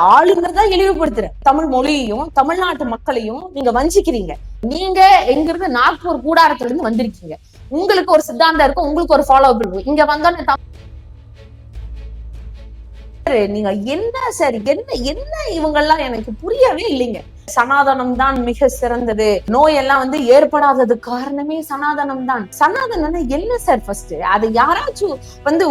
ஆளுநர் தான் இழிவுபடுத்துற. தமிழ் மொழியையும் தமிழ்நாட்டு மக்களையும் நீங்க வஞ்சிக்கிறீங்க. நீங்க எங்க இருந்து நாக்பூர் கூடாரத்துல இருந்து வந்திருக்கீங்க. உங்களுக்கு ஒரு சித்தாந்தம் இருக்கும் உங்களுக்கு ஒரு ஃபாலோ அப் இருக்கும். இங்க வந்தோன்னு நீங்க என்ன சார் என்ன என்ன இவங்கெல்லாம் எனக்கு புரியவே இல்லைங்க. சனாதனம் தான் மிக சிறந்தது. நோய் எல்லாம் வந்து ஏற்படாதது காரணமே சனாதனம் தான் சனாதனம் என்ன சார் ஃபர்ஸ்ட் அதை யாராச்சும் வந்து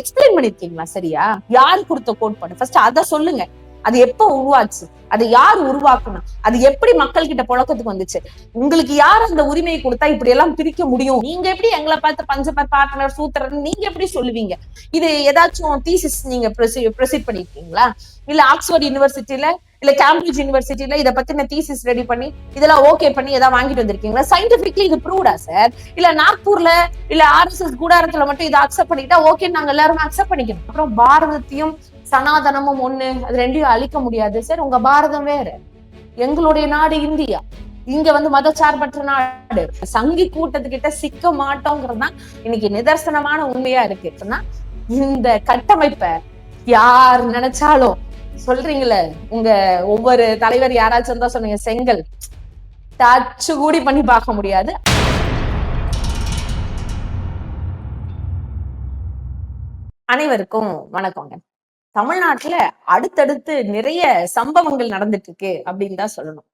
எக்ஸ்பிளைன் பண்ணிருக்கீங்களா சரியா? யார் கொடுத்த கோட்பாடு? ஃபர்ஸ்ட் அத சொல்லுங்க. அது எப்ப உருவாச்சு? அது யார் உருவாக்கணும்? அது எப்படி மக்கள் கிட்ட புழக்கத்துக்கு வந்துச்சு? உங்களுக்கு யார் அந்த உரிமையை கொடுத்தா இப்படி எல்லாம் பிரிக்க முடியும்? நீங்க எப்படி எங்களை பார்த்து பஞ்சபர் பார்ட்னர் சூத்திரர் நீங்க எப்படி சொல்லுவீங்க? இது ஏதாச்சும் தீசிஸ் நீங்க ப்ரொசீட் பண்ணிருக்கீங்களா? இல்ல ஆக்ஸ்போர்ட் யூனிவர்சிட்டியில இல்ல கேம்பிரிட்ஜ் யூனிவர்சிட்டியில இத பத்தின தீசிஸ் ரெடி பண்ணி இதெல்லாம் ஓகே பண்ணி ஏதாவது வாங்கிட்டு வந்திருக்கீங்களா? சயின்டிபிக்லி இது ப்ரூவ்டா சார் இல்ல நாக்பூர்ல இல்ல ஆர்எஸ்எஸ் கூடாரத்துல மட்டும் இதை அக்செப்ட் பண்ணிட்டா ஓகே நாங்க எல்லாருமே அக்செப்ட் பண்ணிக்கணும். அப்புறம் பாரதத்தையும் சனாதனமும் ஒண்ணு அது ரெண்டையும் அழிக்க முடியாது. சார் உங்க பாரதம் வேற. எங்களுடைய நாடு இந்தியா. இங்க வந்து மதச்சார்பற்ற நாடு. சங்கி கூட்டத்துக்கிட்ட சிக்க மாட்டோங்கிறது தான் இன்னைக்கு நிதர்சனமான உண்மையா இருக்கு. இந்த கட்டமைப்பை யார் நினைச்சாலும் சொல்றீங்களே உங்க ஒவ்வொரு தலைவர் யாராச்சும் தான் சொன்னீங்க செங்கல். டச்சு கூடி பண்ணி பார்க்க முடியாது. அனைவருக்கும் வணக்கங்க. தமிழ்நாட்டுல அடுத்தடுத்து நிறைய சம்பவங்கள் நடந்துட்டு இருக்கு அப்படின்னு தான் சொல்லணும்.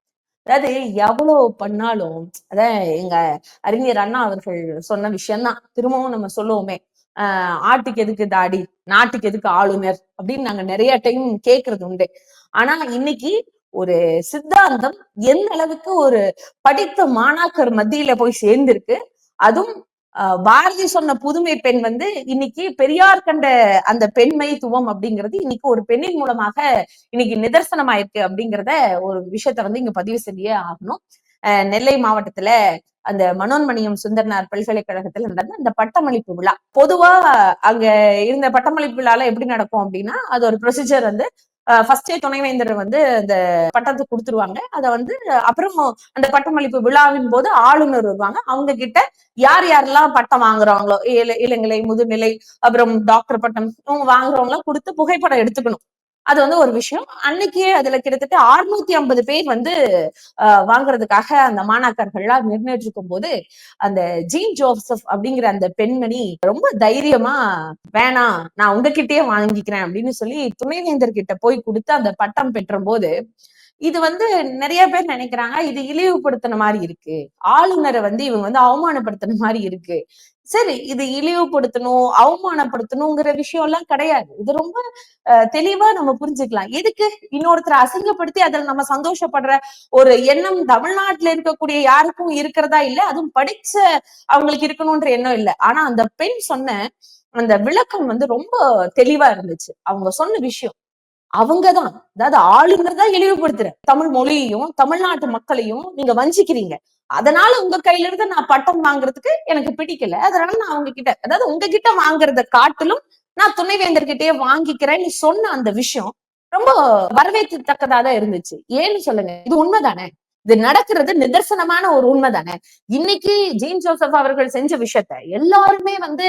அதாவது எவ்வளவு பண்ணாலும் அதான் எங்க அறிஞர் அண்ணா அவர்கள் சொன்ன விஷயம்தான். திரும்பவும் நம்ம சொல்லுவோமே ஆஹ் ஆட்டுக்கு எதுக்கு தாடி நாட்டுக்கு எதுக்கு ஆளுநர் அப்படின்னு நாங்க நிறைய டைம் கேக்குறது உண்டு. ஆனா இன்னைக்கு ஒரு சித்தாந்தம் எந்த அளவுக்கு ஒரு படித்த மாணாக்கர் மத்தியில போய் சேர்ந்திருக்கு அதுவும் பாரதி சொன்ன புதுமை பெண் வந்து இன்னைக்கு பெரியார் கண்ட அந்த பெண்மைத்துவம் அப்படிங்கிறது இன்னைக்கு ஒரு பெண்ணின் மூலமாக இன்னைக்கு நிதர்சனமாயிருக்கு அப்படிங்கிறத ஒரு விஷயத்த வந்து இங்க பதிவு செய்ய ஆகணும். ஆஹ் நெல்லை மாவட்டத்துல அந்த மனோன்மணியம் சுந்தரனார் பல்கலைக்கழகத்துல நடந்த அந்த பட்டமளிப்பு விழா. பொதுவா அங்க இருந்த பட்டமளிப்பு விழால எப்படி நடக்கும் அப்படின்னா அது ஒரு ப்ரொசீஜர் வந்து ஃபர்ஸ்டே துணைவேந்தர் வந்து அந்த பட்டத்தை கொடுத்துருவாங்க. அதை வந்து அப்புறம் அந்த பட்டமளிப்பு விழாவின் போது ஆளுநர் வருவாங்க. அவங்க கிட்ட யார் யாரெல்லாம் பட்டம் வாங்குறாங்களோ இள- இளங்கலை முதுநிலை அப்புறம் டாக்டர் பட்டம் இவங்க வாங்குறவங்க கொடுத்து புகைப்படம் எடுத்துக்கணும். அது வந்து ஒரு விஷயம். அன்னைக்கே அதுல கிட்டத்தட்ட 650 ஐம்பது பேர் வந்து வாங்குறதுக்காக அந்த மாணாக்கர்கள்லாம் நிர்ணயிச்சிருக்கும் போது அந்த ஜீன் ஜோசப் அப்படிங்கிற அந்த பெண்மணி ரொம்ப தைரியமா வேணாம் நான் உங்ககிட்டயே வாங்கிக்கிறேன் அப்படின்னு சொல்லி துணைவேந்தர் கிட்ட போய் கொடுத்து அந்த பட்டம் பெற்ற போது இது வந்து நிறைய பேர் நினைக்கிறாங்க இது இழிவுபடுத்தின மாதிரி இருக்கு. ஆளுநரை வந்து இவங்க வந்து அவமானப்படுத்தின மாதிரி இருக்கு. சரி இது இழிவுபடுத்தணும் அவமானப்படுத்தணுங்கிற விஷயம் எல்லாம் கிடையாது. இது ரொம்ப அஹ், தெளிவா நம்ம புரிஞ்சுக்கலாம். எதுக்கு? இன்னொருத்தரை அசிங்கப்படுத்தி அதில் நம்ம சந்தோஷப்படுற ஒரு எண்ணம் தமிழ்நாட்டுல இருக்கக்கூடிய யாருக்கும் இருக்கிறதா இல்ல அதுவும் படிச்ச அவங்களுக்கு இருக்கணும்ன்ற எண்ணம் இல்ல. ஆனா அந்த பெண் சொன்ன அந்த விளக்கம் வந்து ரொம்ப தெளிவா இருந்துச்சு. அவங்க சொன்ன விஷயம் அவங்கதான் அதாவது ஆளுநர் தான் இழிவுபடுத்துற. தமிழ் மொழியையும் தமிழ்நாட்டு மக்களையும் நீங்க வஞ்சிக்கிறீங்க. அதனால உங்க கையில இருந்து நான் பட்டம் வாங்குறதுக்கு எனக்கு பிடிக்கல. அதனால நான் அவங்க கிட்ட அதாவது உங்ககிட்ட வாங்குறத காட்டிலும் நான் துணைவேந்தர் வாங்கிக்கிறேன். வாங்கிக்கிறேன்னு சொன்ன அந்த விஷயம் ரொம்ப வரவேற்கத்தக்கதா தான் இருந்துச்சு. ஏன்னு சொல்லுங்க. இது உண்மைதானே? இது நடக்கிறது நிதர்சனமான ஒரு உண்மைதானே? இன்னைக்கு ஜீன் ஜோசப் அவர்கள் செஞ்ச விஷயத்த எல்லாருமே வந்து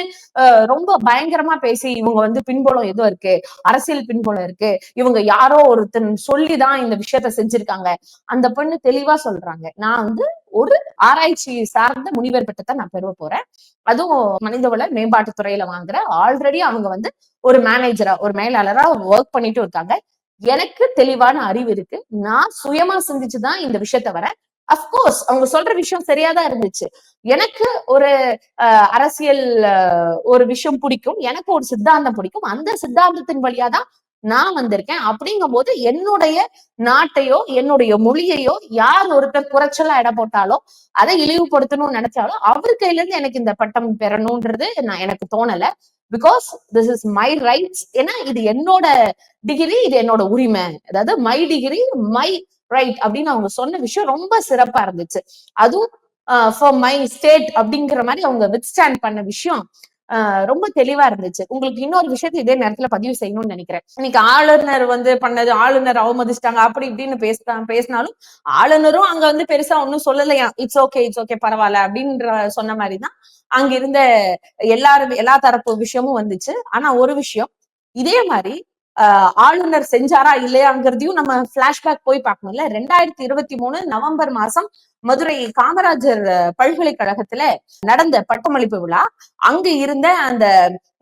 ரொம்ப பயங்கரமா பேசி இவங்க வந்து பின்புலம் எதுவும் இருக்கு அரசியல் பின்புலம் இருக்கு. இவங்க யாரோ ஒருத்தன் சொல்லிதான் இந்த விஷயத்த செஞ்சிருக்காங்க. அந்த பொண்ணு தெளிவா சொல்றாங்க. நான் வந்து ஒரு ஆராய்ச்சி சார்ந்த முனிவர் பட்டத்தை நான் பெற போறேன். அதுவும் மனிதவள மேம்பாட்டு துறையில வாங்குற. ஆல்ரெடி அவங்க வந்து ஒரு மேனேஜரா ஒரு மேலாளரா ஒர்க் பண்ணிட்டு இருக்காங்க. எனக்கு தெளிவான அறிவு இருக்கு. நான் சுயமா சிந்திச்சுதான் இந்த விஷயத்த வரேன். அப்கோர்ஸ் அவங்க சொல்ற விஷயம் சரியாதான் இருந்துச்சு. எனக்கு ஒரு அஹ், அரசியல் ஒரு விஷயம் பிடிக்கும். எனக்கு ஒரு சித்தாந்தம் பிடிக்கும். அந்த சித்தாந்தத்தின் வழியா தான் நான் வந்திருக்கேன். அப்படிங்கும் போது என்னுடைய நாட்டையோ என்னுடைய மொழியையோ யார் ஒருத்தர் குறைச்சலா எடை போட்டாலோ அதை இழிவுபடுத்தணும்னு நினைச்சாலும் அவர் கையில இருந்து எனக்கு இந்த பட்டம் பெறணும்ன்றது நான் எனக்கு தோணல. Because this is my rights ஏன்னா இது என்னோட டிகிரி இது என்னோட உரிமை. அதாவது மை டிகிரி மை ரைட் அப்படின்னு அவங்க சொன்ன விஷயம் ரொம்ப சிறப்பா இருந்துச்சு. அதுவும் ஃபார் மை ஸ்டேட் அப்படிங்கிற மாதிரி அவங்க வித் ஸ்டாண்ட் பண்ண விஷயம். ரொம்ப தெளிவா இருந்துச்சு. உங்களுக்கு இன்னொரு விஷயத்தை இதே நேரத்துல பதிவு செய்யணும்னு நினைக்கிறேன். இன்னைக்கு ஆளுநர் வந்து பண்ணது ஆளுநர் அவமதிச்சிட்டாங்க அப்படி இப்படின்னு பேசினா பேசினாலும் ஆளுநரும் அங்க வந்து பெருசா ஒன்னும் சொல்லலையா? இட்ஸ் ஓகே இட்ஸ் ஓகே பரவாயில்ல அப்படின்ற சொன்ன மாதிரிதான் அங்க இருந்த எல்லாரும் எல்லா தரப்பு விஷயமும் வந்துச்சு. ஆனா ஒரு விஷயம் இதே மாதிரி ஆளுநர் செஞ்சாரா இல்லையாங்கிறதையும் நம்ம பிளாஷ்பேக் போய் பார்க்கணும்ல. ரெண்டாயிரத்தி இருபத்தி மூணு நவம்பர் மாசம் மதுரை காமராஜர் பல்கலைக்கழகத்துல நடந்த பட்டமளிப்பு விழா. அங்க இருந்த அந்த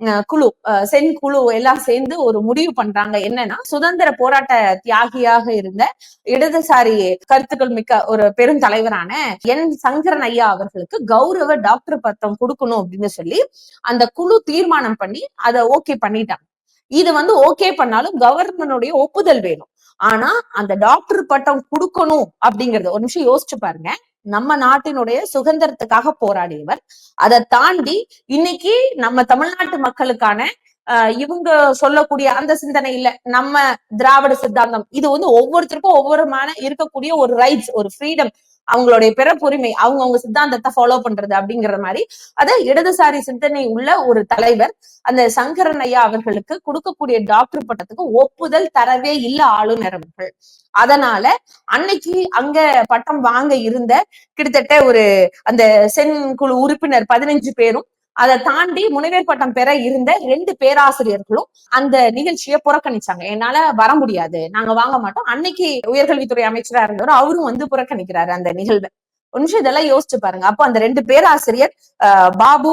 அஹ், குழு சென் குழு எல்லாம் சேர்ந்து ஒரு முடிவு பண்றாங்க. என்னன்னா சுதந்திர போராட்ட தியாகியாக இருந்த இடதுசாரி கருத்துக்கள் மிக்க ஒரு பெருந்தலைவரான என் சங்கரன் ஐயா அவர்களுக்கு கௌரவ டாக்டர் பட்டம் கொடுக்கணும் அப்படின்னு சொல்லி அந்த குழு தீர்மானம் பண்ணி அதை ஓகே பண்ணிட்டாங்க. இது வந்து ஓகே பண்ணாலும் கவர்மெண்டோடைய ஒப்புதல் வேணும். ஆனா அந்த டாக்டர் பட்டம் கொடுக்கணும் அப்படிங்கறது ஒரு நிமிஷம் யோசிச்சு பாருங்க. நம்ம நாட்டினுடைய சுதந்திரத்துக்காக போராடியவர் அதை தாண்டி இன்னைக்கு நம்ம தமிழ்நாட்டு மக்களுக்கான ஆஹ் இவங்க சொல்லக்கூடிய அந்த சிந்தனை இல்ல. நம்ம திராவிட சித்தாந்தம். இது வந்து ஒவ்வொருத்தருக்கும் ஒவ்வொருமான இருக்கக்கூடிய ஒரு ரைட்ஸ் ஒரு ஃப்ரீடம் அவங்களுடைய பிறப்புரிமை அவங்க அவங்க சித்தாந்தத்தை ஃபாலோ பண்றது அப்படிங்கிற மாதிரி அத இடதுசாரி சிந்தனை உள்ள ஒரு தலைவர் அந்த சங்கரன் ஐயா அவர்களுக்கு கொடுக்கக்கூடிய டாக்டர் பட்டத்துக்கு ஒப்புதல் தரவே இல்ல ஆளுநர் அவர்கள் அதனால அன்னைக்கு அங்க பட்டம் வாங்க இருந்த கிட்டத்தட்ட ஒரு அந்த சென் குழு உறுப்பினர் பதினஞ்சு பேரும் அதை தாண்டி முனைவர் பட்டம் பெற இருந்த ரெண்டு பேராசிரியர்களும் அந்த நிகழ்ச்சியை புறக்கணிச்சாங்க. என்னால வர முடியாது. நாங்க வாங்க மாட்டோம். அன்னைக்கு உயர்கல்வித்துறை அமைச்சரா இருந்தவர் அவரும் வந்து புறக்கணிக்கிறாரு அந்த நிகழ்வை. ஒரு இதெல்லாம் யோசிச்சு பாருங்க. அப்போ அந்த ரெண்டு பேராசிரியர் ஆஹ் பாபு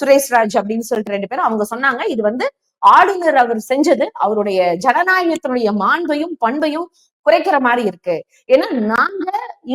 சுரேஷ்ராஜ் அப்படின்னு சொல்லிட்டு ரெண்டு பேரும் அவங்க சொன்னாங்க இது வந்து ஆளுநர் அவர் செஞ்சது அவருடைய ஜனநாயகத்தினுடைய மாண்பையும் பண்பையும் குறைக்கிற மாதிரி இருக்கு. ஏன்னா நாங்க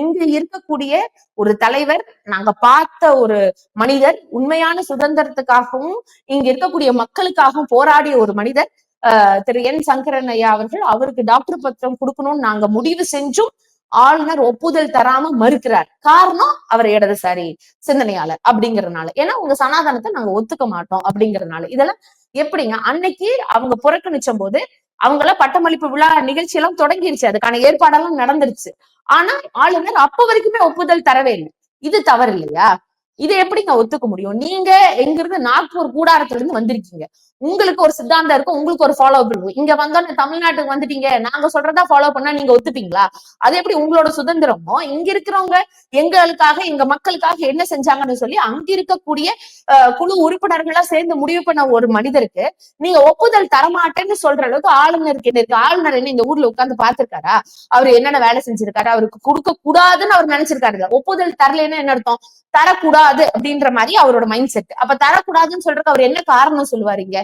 இங்க இருக்கக்கூடிய ஒரு தலைவர் நாங்க பார்த்த ஒரு மனிதர் உண்மையான சுதந்திரத்துக்காகவும் இங்க இருக்கக்கூடிய மக்களுக்காகவும் போராடிய ஒரு மனிதர் ஆஹ் திரு என் சங்கரன் ஐயா அவர்கள் அவருக்கு டாக்டர் பத்திரம் கொடுக்கணும்னு நாங்க முடிவு செஞ்சும் ஆளுநர் ஒப்புதல் தராம மறுக்கிறார். காரணம் அவர் இடதுசாரி சிந்தனையாளர் அப்படிங்கறதுனால. ஏன்னா உங்க சனாதனத்தை நாங்க ஒத்துக்க மாட்டோம் அப்படிங்கறதுனால. இதெல்லாம் எப்படிங்க அன்னைக்கு அவங்க புறக்கணிச்ச போது அவங்கள பட்டமளிப்பு விழா நிகழ்ச்சி எல்லாம் தொடங்கிருச்சு. அதுக்கான ஏற்பாடெல்லாம் நடந்துருச்சு. ஆனா ஆளுநர் அப்ப வரைக்குமே ஒப்புதல் தரவே இல்லை. இது தவறு இல்லையா? இதை எப்படிங்க ஒத்துக்க முடியும்? நீங்க எங்கிருந்து நாக்பூர் கூடாரத்துல இருந்து வந்திருக்கீங்க. உங்களுக்கு ஒரு சித்தாந்தம் இருக்கும் உங்களுக்கு ஒரு ஃபாலோ அப் இருக்கும். இங்க வந்தோன்னு தமிழ்நாட்டுக்கு வந்துட்டீங்க நாங்க சொல்றதா ஃபாலோ பண்ணா நீங்க ஒத்துப்பீங்களா? அது எப்படி உங்களோட சுதந்திரமோ இங்க இருக்கிறவங்க எங்களுக்காக எங்க மக்களுக்காக என்ன செஞ்சாங்கன்னு சொல்லி அங்க இருக்கக்கூடிய அஹ், குழு உறுப்பினர்களா சேர்ந்து முடிவு பண்ண ஒரு மனிதருக்கு நீங்க ஒப்புதல் தரமாட்டேன்னு சொல்ற அளவுக்கு ஆளுநருக்கு என்ன இருக்கு? ஆளுநர் என்ன இந்த ஊர்ல உட்காந்து பார்த்திருக்காரா? அவர் என்னென்ன வேலை செஞ்சிருக்காரு? அவருக்கு கொடுக்க கூடாதுன்னு அவர் நினைச்சிருக்காரு ஒப்புதல் தரலைன்னா என்ன அர்த்தம்? தரக்கூடாது அப்படின்ற மாதிரி அவரோட மைண்ட் செட் அப்ப தரக்கூடாதுன்னு சொல்றதுக்கு அவர் என்ன காரணம் சொல்லுவாருங்க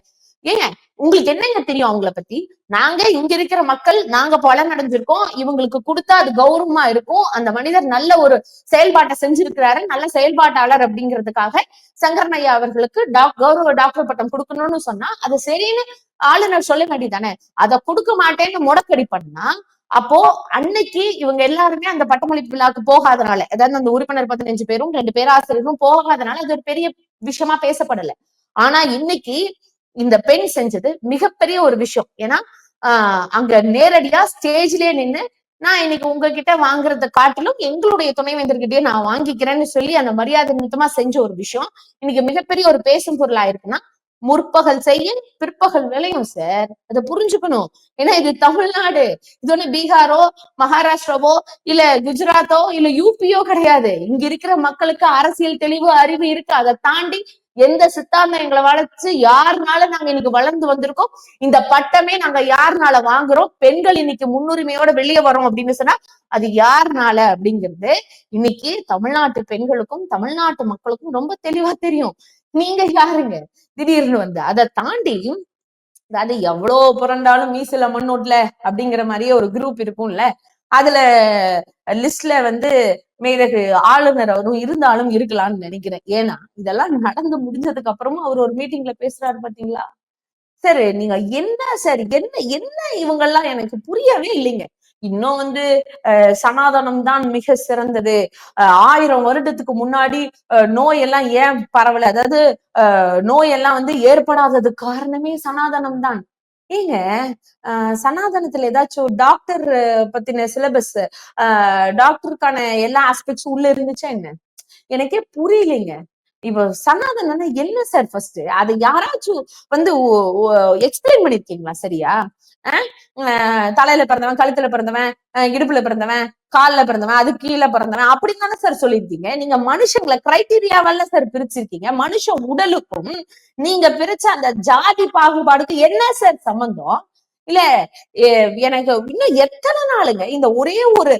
ஏங்க உங்களுக்கு என்னங்க தெரியும் அவங்கள பத்தி? நாங்க இங்க இருக்கிற மக்கள் நாங்க பலன் அடைஞ்சிருக்கோம் இவங்களுக்கு கொடுத்தா அது கௌரவமா இருக்கும். அந்த மனிதர் நல்ல ஒரு செயல்பாட்டை செஞ்சிருக்கிறாரு. நல்ல செயல்பாட்டாளர் அப்படிங்கிறதுக்காக சங்கரனையா அவர்களுக்கு டாக் கௌரவ டாக்டர் பட்டம் கொடுக்கணும்னு சொன்னா அது சரின்னு ஆளுநர் சொல்ல வேண்டியதானே அதை கொடுக்க மாட்டேன்னு முடக்கடி பண்ணா அப்போ அன்னைக்கு இவங்க எல்லாருமே அந்த பட்டமளிப்பு விழாக்கு போகாதனால அதாவது அந்த உறுப்பினர் பதினஞ்சு பேரும் ரெண்டு பேராசிரியரும் போகாதனால அது ஒரு பெரிய விஷயமா பேசப்படல. ஆனா இன்னைக்கு இந்த பெண் செஞ்சது மிகப்பெரிய ஒரு விஷயம். ஏன்னா ஆஹ் அங்க நேரடியா ஸ்டேஜ்லயே நின்னு நான் இன்னைக்கு உங்ககிட்ட வாங்குறத காட்டிலும் எங்களுடைய துணைவேந்தர்கிட்டயே நான் வாங்கிக்கிறேன்னு சொல்லி அந்த மரியாதை நிமித்தமா செஞ்ச ஒரு விஷயம். இன்னைக்கு மிகப்பெரிய ஒரு பேசும் பொருளா இருக்குன்னா முற்பகல் செய்ய பிற்பகல் விளையும் சார் அதை புரிஞ்சுக்கணும். ஏன்னா இது தமிழ்நாடு. இது ஒண்ணு பீகாரோ மகாராஷ்டிராவோ இல்ல குஜராத்தோ இல்ல யூபியோ கிடையாது. இங்க இருக்கிற மக்களுக்கு அரசியல் தெளிவு அறிவு இருக்கு. அதை தாண்டி எந்த சித்தாந்தம் எங்களை வளர்த்து யாருனால நாங்க இன்னைக்கு வளர்ந்து வந்திருக்கோம்? இந்த பட்டமே நாங்க யாருனால வாங்குறோம்? பெண்கள் இன்னைக்கு முன்னுரிமையோட வெளியே வரோம் அப்படின்னு சொன்னா அது யாருனால அப்படிங்கிறது இன்னைக்கு தமிழ்நாட்டு பெண்களுக்கும் தமிழ்நாட்டு மக்களுக்கும் ரொம்ப தெளிவா தெரியும். நீங்க யாருங்க? திடீர்னு வந்து அதை தாண்டி அதாவது எவ்வளவு புரண்டாலும் மீசில மண்ணோட்ல அப்படிங்கிற மாதிரியே ஒரு குரூப் இருக்கும்ல. அதுல லிஸ்ட்ல வந்து மேலகு ஆளுநர் அவரும் இருந்தாலும் இருக்கலாம்னு நினைக்கிறேன். ஏன்னா இதெல்லாம் நடந்து முடிஞ்சதுக்கு அப்புறமும் அவர் ஒரு மீட்டிங்ல பேசுறாரு பாத்தீங்களா? சரி நீங்க என்ன சார் என்ன என்ன இவங்கெல்லாம் எனக்கு புரியவே இல்லைங்க. இன்னும் வந்து சனாதனம் தான் மிக சிறந்தது. ஆயிரம் வருடத்துக்கு முன்னாடி அஹ், நோய் எல்லாம் ஏன் பரவல? அதாவது நோய் எல்லாம் வந்து ஏற்படாதது காரணமே சனாதனம் தான் ஏங்க சனாதனத்துல ஏதாச்சும் டாக்டர் பத்தின சிலபஸ் டாக்டருக்கான எல்லா ஆஸ்பெக்ட்ஸும் உள்ள இருந்துச்சா என்ன? எனக்கே புரியலைங்க. இப்போ சனாதனம்னா என்ன சார் ஃபர்ஸ்ட் அதை யாராச்சும் வந்து எக்ஸ்பிளைன் பண்ணிருக்கீங்களா சரியா? தலையில பிறந்தவன் கழுத்துல பிறந்தவன் அஹ் இடுப்புல பிறந்தவன் கால்ல பிறந்தவன் அது கீழே பிறந்தவன் அப்படின்னு தானே சார் சொல்லியிருக்கீங்க? நீங்க மனுஷங்களை கிரைட்டீரியாவல்ல சார் பிரிச்சிருக்கீங்க. மனுஷ உடலுக்கும் நீங்க பிரிச்ச அந்த ஜாதி பாகுபாடுக்கு என்ன சார் சம்பந்தம்? இல்ல எனக்கு இன்னும் எத்தனை நாளுங்க? இந்த ஒரே ஒரு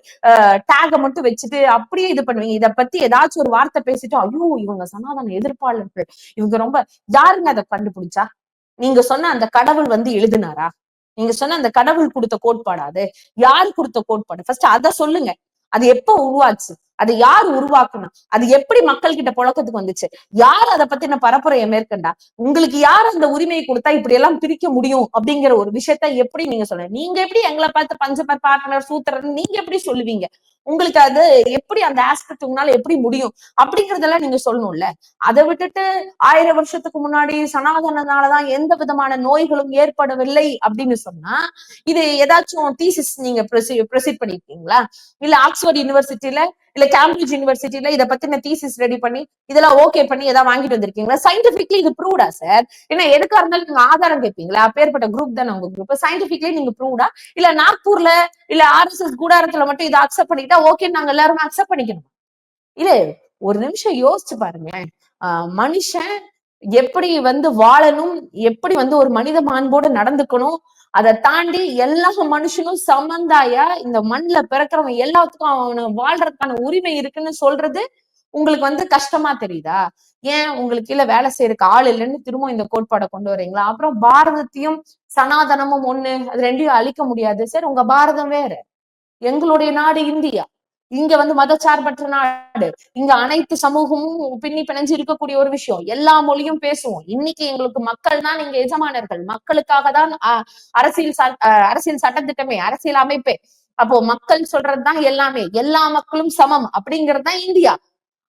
டேக மட்டும் வச்சுட்டு அப்படியே இது பண்ணுவீங்க. இத பத்தி ஏதாச்சும் ஒரு வார்த்தை பேசிட்டு ஐயோ இவங்க சனாதன எதிர்ப்பாளர்கள். இவங்க ரொம்ப யாருங்க அதை கண்டுபிடிச்சா? நீங்க சொன்ன அந்த கடவுள் வந்து எழுதினாரா? நீங்க சொன்ன அந்த கடவுள் கொடுத்த கோட்பாடா அது. யார் கொடுத்த கோட்பாடு? ஃபர்ஸ்ட் அதை சொல்லுங்க. அது எப்ப உருவாச்சு? அது யார் உருவாக்கணும்? அது எப்படி மக்கள் கிட்ட புழக்கத்துக்கு வந்துச்சு? யார் அதை பத்தின பரப்புரையை மேற்கண்டா? உங்களுக்கு யார் அந்த உரிமையை கொடுத்தா இப்படி எல்லாம் பிரிக்க முடியும்? அப்படிங்கிற ஒரு விஷயத்த எப்படி நீங்க சொல்லுங்க? நீங்க எப்படி எங்களை பார்த்து பஞ்சபர் பார்ட்னர் சூத்திரன் நீங்க எப்படி சொல்லுவீங்க? உங்களுக்கு அது எப்படி அந்த ஆஸ்பெக்ட் உங்களால எப்படி முடியும்? அப்படிங்கறதெல்லாம் நீங்க சொல்லணும்ல. அதை விட்டுட்டு ஆயிரம் வருஷத்துக்கு முன்னாடி சனாதனனாலதான் எந்த விதமான நோய்களும் ஏற்படவில்லை அப்படின்னு சொன்னா இது ஏதாச்சும் தீசிஸ் நீங்க ப்ரொசீட் பண்ணிருக்கீங்களா? இல்ல ஆக்ஸ்போர்ட் யூனிவர்சிட்டியில இல்ல கேம்பிரிட்ஜ் யூனிவர்சிட்டியில இதை பத்தின தீசிஸ் ரெடி பண்ணி இதெல்லாம் ஓகே பண்ணி ஏதாவது வாங்கிட்டு வந்திருக்கீங்களா? சயின்டிபிக்லி இது ப்ரூவ்டா சார் ஏன்னா எதுக்கா இருந்தாலும் நீங்க ஆதாரம் கேட்பீங்களா அப்பேற்பட்ட குரூப் தானே உங்க குரூப் சயின்டிபிக்லி நீங்க ப்ரூவ்டா இல்ல நாக்பூர்ல இல்ல ஆர்எஸ்எஸ் கூடாரத்துல மட்டும் இதை அக்செப்ட் பண்ணிட்டா ஓகே நாங்க எல்லாருமே அக்செப்ட் பண்ணிக்கணும்? இல்ல ஒரு நிமிஷம் யோசிச்சு பாருங்க மனுஷன் எப்படி வந்து வாழணும்? எப்படி வந்து ஒரு மனித மாண்போடு நடந்துக்கணும்? அதை தாண்டி எல்லா மனுஷனும் சமந்தாயா இந்த மண்ணுல பிறக்கிறவன் எல்லாத்துக்கும் அவனு வாழ்றதுக்கான உரிமை இருக்குன்னு சொல்றது உங்களுக்கு வந்து கஷ்டமா தெரியுதா? ஏன் உங்களுக்கு இல்ல வேலை செய்யறதுக்கு ஆள் இல்லைன்னு திரும்ப இந்த கோட்பாடை கொண்டு வரீங்களா? அப்புறம் பாரதத்தையும் சனாதனமும் ஒண்ணு அது ரெண்டையும் அழிக்க முடியாது. சார் உங்க பாரதம் வேற. எங்களுடைய நாடு இந்தியா. இங்க வந்து மதச்சார்பற்ற நாடு. இங்க அனைத்து சமூகமும் பின்னி பிணைஞ்சு இருக்கக்கூடிய ஒரு விஷயம். எல்லா மொழியும் பேசுவோம். இன்னைக்கு எங்களுக்கு மக்கள் தான் இங்க எஜமானர்கள். மக்களுக்காக தான் அஹ், அரசியல் ச- அஹ், அரசியல் சட்டத்திட்டமே அரசியல் அமைப்பே. அப்போ மக்கள் சொல்றதுதான் எல்லாமே. எல்லா மக்களும் சமம் அப்படிங்கிறது தான் இந்தியா.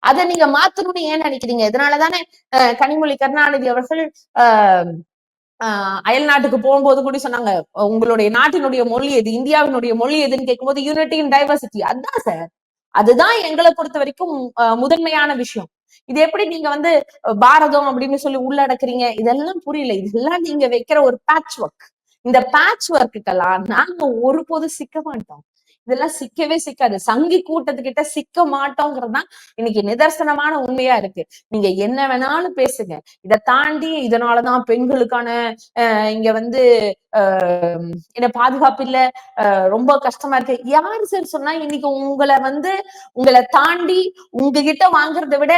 அதை நீங்க மாத்தணும்னு ஏன் நினைக்கிறீங்க? இதனாலதானே அஹ், கனிமொழி கருணாநிதி அவர்கள் ஆஹ் அயல் நாட்டுக்கு போகும்போது கூட சொன்னாங்க உங்களுடைய நாட்டினுடைய மொழி எது இந்தியாவினுடைய மொழி எதுன்னு கேட்கும்போது யூனிட்டி இன் டைவர்சிட்டி. அதான் சார் அதுதான் எங்களை பொறுத்த வரைக்கும் முதன்மையான விஷயம். இது எப்படி நீங்க வந்து பாரதம் அப்படின்னு சொல்லி உள்ளடக்குறீங்க? இதெல்லாம் புரியல. இதெல்லாம் நீங்க வைக்கிற ஒரு பேட்ச் ஒர்க் இந்த பேட்ச் ஒர்க்குக்கெல்லாம் நாங்க ஒருபோதும் சிக்க மாட்டோம். இதெல்லாம் சிக்கவே சிக்காது. சங்கி கூட்டத்துக்கிட்ட சிக்க மாட்டோங்கிறது தான் இன்னைக்கு நிதர்சனமான உண்மையா இருக்கு. நீங்க என்ன வேணாலும் பேசுங்க. இதை தாண்டி இதனாலதான் பெண்களுக்கான அஹ் இங்க வந்து என்ன பாதுகாப்பு இல்ல ரொம்ப கஷ்டமா இருக்கு. யாரு சார் சொன்னா இன்னைக்கு உங்களை வந்து உங்களை தாண்டி உங்ககிட்ட வாங்குறதை விட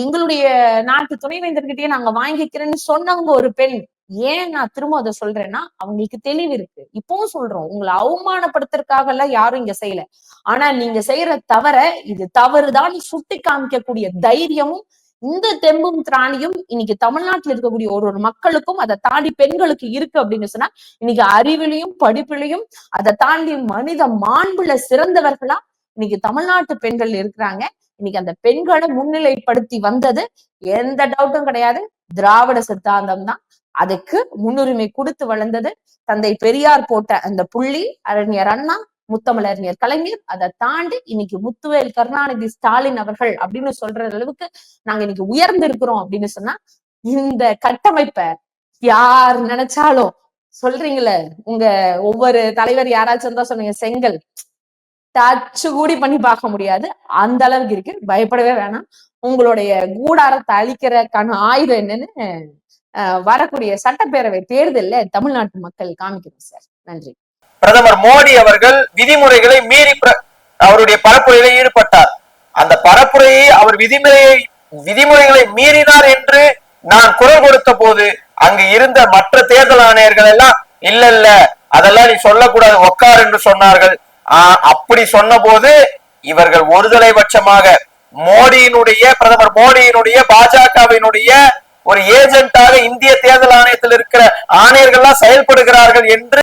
எங்களுடைய நாட்டு துணைவேந்தர்கிட்டயே நாங்க வாங்கிக்கிறேன்னு சொன்னவங்க ஒரு பெண். ஏன் நான் திரும்ப அதை சொல்றேன்னா அவங்களுக்கு தெளிவு இருக்கு. இப்பவும் சொல்றோம் உங்களை அவமானப்படுத்துறதுக்காக எல்லாம் யாரும் இங்க செய்யல. ஆனா நீங்க செய்யற தவற இது தவறுதான் சுட்டி காமிக்கக்கூடிய தைரியமும் இந்த தெம்பும் திராணியும் இன்னைக்கு தமிழ்நாட்டுல இருக்கக்கூடிய ஒரு ஒரு மக்களுக்கும் அதை தாண்டி பெண்களுக்கு இருக்கு அப்படின்னு சொன்னா இன்னைக்கு அறிவிலையும் படிப்பிலையும் அதை தாண்டி மனித மாண்புல சிறந்தவர்களா இன்னைக்கு தமிழ்நாட்டு பெண்கள் இருக்கிறாங்க. இன்னைக்கு அந்த பெண்களை முன்னிலைப்படுத்தி வந்தது எந்த டவுட்டும் கிடையாது. திராவிட சித்தாந்தம் தான் அதுக்கு முன்னுரிமை கொடுத்து வளர்ந்தது தந்தை பெரியார் போட்ட அந்த புள்ளி அறிஞர் அண்ணா முத்தமிழறிஞர் கலைஞர். அதை தாண்டி இன்னைக்கு முத்துவேல் கருணாநிதி ஸ்டாலின் அவர்கள் அப்படின்னு சொல்ற அளவுக்கு நாங்க இன்னைக்கு உயர்ந்து இருக்கிறோம் அப்படின்னு சொன்னா இந்த கட்டமைப்பை யார் நினைச்சாலும் சொல்றீங்களே உங்க ஒவ்வொரு தலைவர் யாராச்சும் தான் சொன்னீங்க செங்கல். டச்சு கூடி பண்ணி பார்க்க முடியாது. அந்த அளவுக்கு இருக்கு. பயப்படவே வேணாம். உங்களுடைய கூடாரத்தை அழிக்கிறக்கான ஆயுதம் என்னன்னு வரக்கூடிய சட்டப்பேரவை தேர்தல்ல தமிழ்நாட்டு மக்கள் காமிக்கணும் சார். நன்றி. பிரதமர் மோடி அவர்கள் விதிமுறைகளை மீறி அவருடைய பரப்புரையில ஈடுபட்டார். அந்த பரப்புரையை அவர் விதிமுறையை விதிமுறைகளை மீறினார் என்று நான் குரல் கொடுத்த போது அங்கு இருந்த மற்ற தேர்தல் ஆணையர்கள் எல்லாம் இல்ல இல்ல அதெல்லாம் நீ சொல்லக்கூடாது உட்கார் என்று சொன்னார்கள். ஆஹ் அப்படி சொன்ன போது இவர்கள் ஒருதலை பட்சமாக மோடியினுடைய பிரதமர் மோடியினுடைய பாஜகவினுடைய ஒரு ஏஜென்ட்டாக இந்திய தேர்தல் ஆணையத்தில் இருக்கிற ஆணையர்கள்லாம் செயல்படுகிறார்கள் என்று